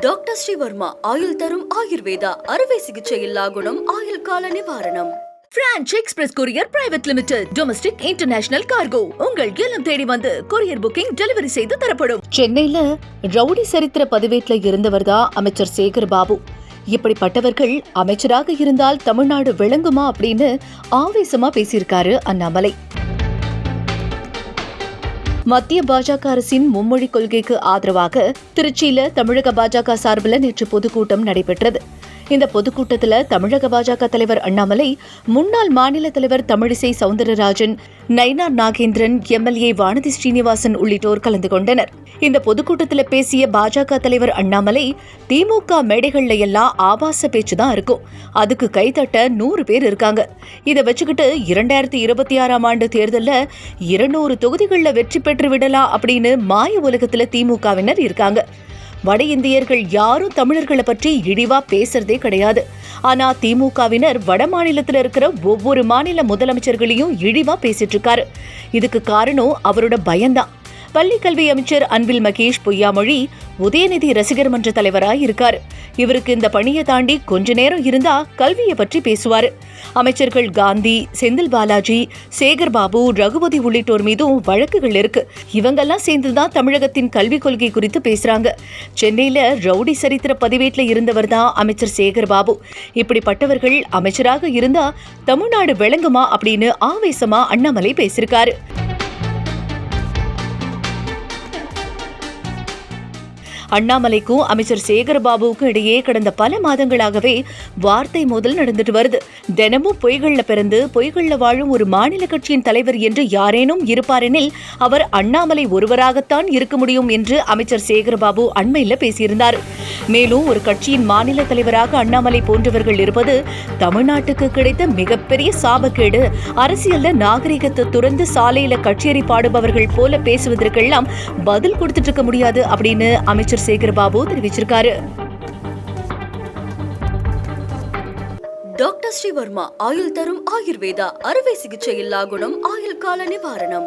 Doctor Sreevarma ஆயுள் தரும் ஆயுர்வேதா அறுவை சிகிச்சை இல்லா குணம் ஆயுள் கால நிவாரணம். Branch express courier private limited domestic international cargo உங்கள் இல்லம் தேடி வந்து கொரியர் புக்கிங் டெலிவரி செய்து தரப்படும். சென்னையில ரவுடி சரித்திர பதிவேட்ல இருந்தவர் தான் அமைச்சர் சேகர் பாபு இப்படிப்பட்டவர்கள் அமைச்சராக இருந்தால் தமிழ்நாடு விளங்குமா அப்படின்னு ஆவேசமா பேசியிருக்காரு அண்ணாமலை. மத்திய பாஜக அரசின் மும்மொழி கொள்கைக்கு ஆதரவாக திருச்சியில தமிழக பாஜக சார்பில் நேற்று பொதுக்கூட்டம் நடைபெற்றது. இந்த பொதுக்கூட்டத்தில் தமிழக பாஜக தலைவர் அண்ணாமலை முன்னாள் மாநில தலைவர் தமிழிசை சவுந்தரராஜன் நைனா நாகேந்திரன் எம்எல்ஏ வானதி ஸ்ரீனிவாசன் உள்ளிட்டோர் கலந்து கொண்டனர். இந்த பொதுக்கூட்டத்தில் பேசிய பாஜக தலைவர் அண்ணாமலை திமுக மேடைகள்ல எல்லாம் ஆபாச பேச்சு தான் இருக்கும். அதுக்கு கைதட்ட நூறு பேர் இருக்காங்க. இதை வச்சுக்கிட்டு இரண்டாயிரத்தி இருபத்தி ஆறாம் ஆண்டு தேர்தலில் இருநூறு தொகுதிகளில் வெற்றி பெற்று விடலாம் அப்படின்னு மாய உலகத்தில் திமுகவினர் இருக்காங்க. வட இந்தியர்கள் யாரும் தமிழர்களை பற்றி இழிவா பேசுறதே கிடையாது. ஆனா திமுகவினர் வட மாநிலத்தில் இருக்கிற ஒவ்வொரு மாநில முதலமைச்சர்களையும் இழிவா பேசிட்டு இருக்காரு. இதுக்கு காரணம் அவரோட பயம்தான். பள்ளி கல்வி அமைச்சர் அன்பில் மகேஷ் பொய்யாமொழி உதயநிதி ரசிகர் மன்ற தலைவராய் இருக்காரு. இவருக்கு இந்த பணியை தாண்டி கொஞ்ச நேரம் இருந்தா கல்வியை பற்றி பேசுவாரு. அமைச்சர்கள் காந்தி செந்தில் பாலாஜி சேகர் பாபு ரகுபதி உள்ளிட்டோர் மீதும் வழக்குகள் இருக்கு. இவங்கெல்லாம் சேர்ந்துதான் தமிழகத்தின் கல்விக் கொள்கை குறித்து பேசுறாங்க. சென்னையில ரவுடி சரித்திர பதிவேட்டில் இருந்தவர் தான் அமைச்சர் சேகர் பாபு. இப்படிப்பட்டவர்கள் அமைச்சராக இருந்தா தமிழ்நாடு விளங்குமா அப்படின்னு ஆவேசமா அண்ணாமலை பேசியிருக்காரு. அண்ணாமலைக்கும் அமைச்சர் சேகர்பாபுவுக்கும் இடையே கடந்த பல மாதங்களாகவே வார்த்தை மோதல் நடந்துட்டு வருது. தினமும் பொய்கள்ல பிறந்து பொய்கள்ல வாழும் ஒரு மாநில கட்சியின் தலைவர் என்று யாரேனும் இருப்பாரெனில் அவர் அண்ணாமலை ஒருவராகத்தான் இருக்க முடியும் என்று அமைச்சர் சேகர்பாபு அண்மையில் பேசியிருந்தார். மேலும் ஒரு கட்சியின் மாநில தலைவராக அண்ணாமலை போன்றவர்கள் இருப்பது தமிழ்நாட்டுக்கு கிடைத்த மிகப்பெரிய சாபக்கேடு. அரசியல்ல நாகரிகத்தை துறந்து சாலையில கச்சேரி பாடுபவர்கள் போல பேசுவதற்கெல்லாம் பதில் கொடுத்துட்டு இருக்க முடியாது அப்படின்னு அமைச்சர் சேகர் பாபு தெரிவிச்சிருக்காரு. டாக்டர் ஸ்ரீவர்மா ஆயுள் தரும் ஆயுர்வேதா அறுவை சிகிச்சை இல்லா குணம் ஆயுள் கால நிவாரணம்.